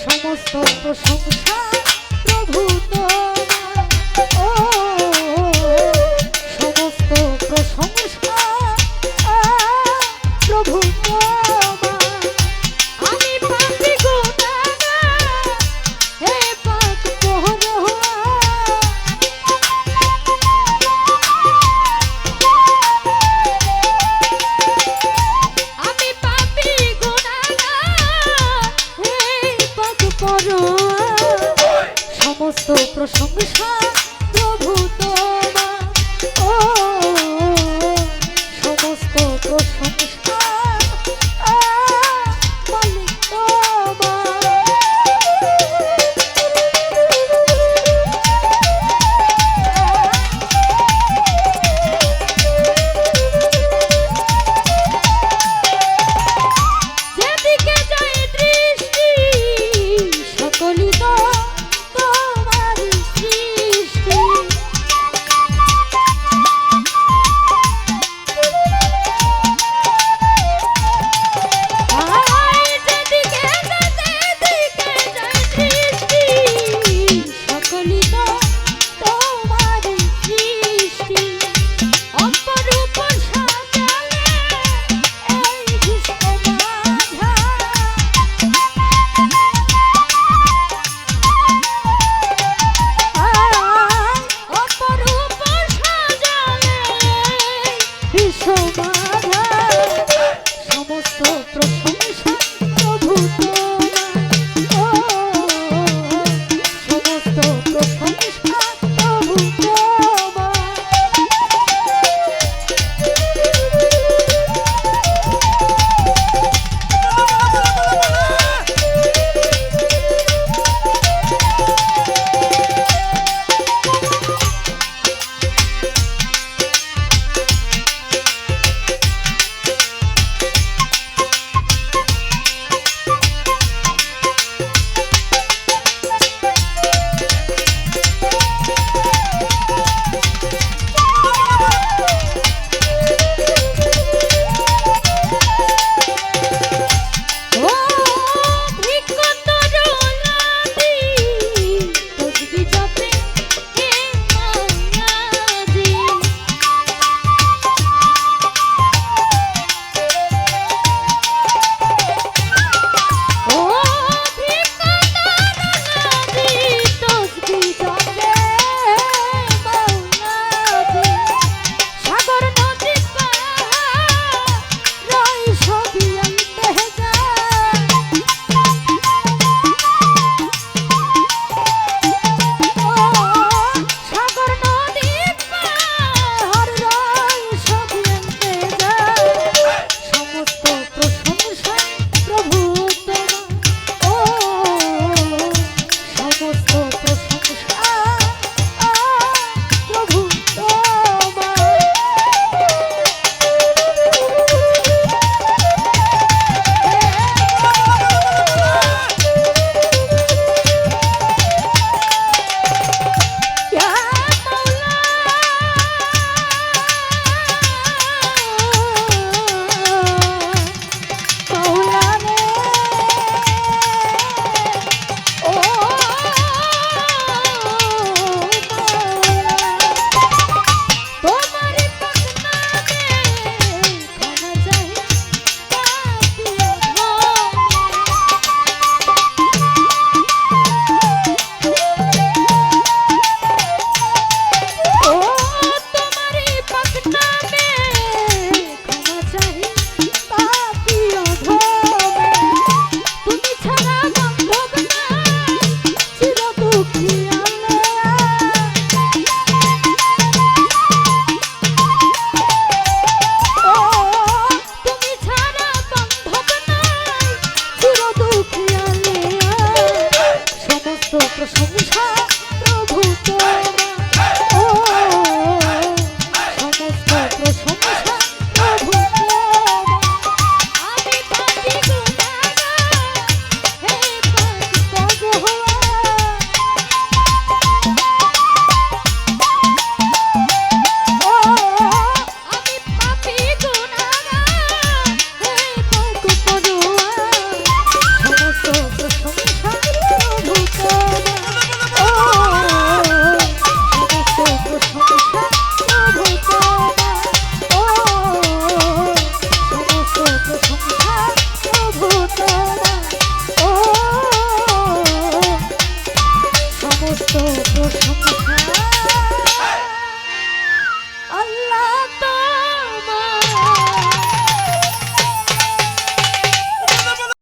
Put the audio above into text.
সমস্ত সংসার পরোয়া সমস্ত প্রশংসা প্রভু তোমার। ও সমস্ত প্রশংসা করতো প্রশংসা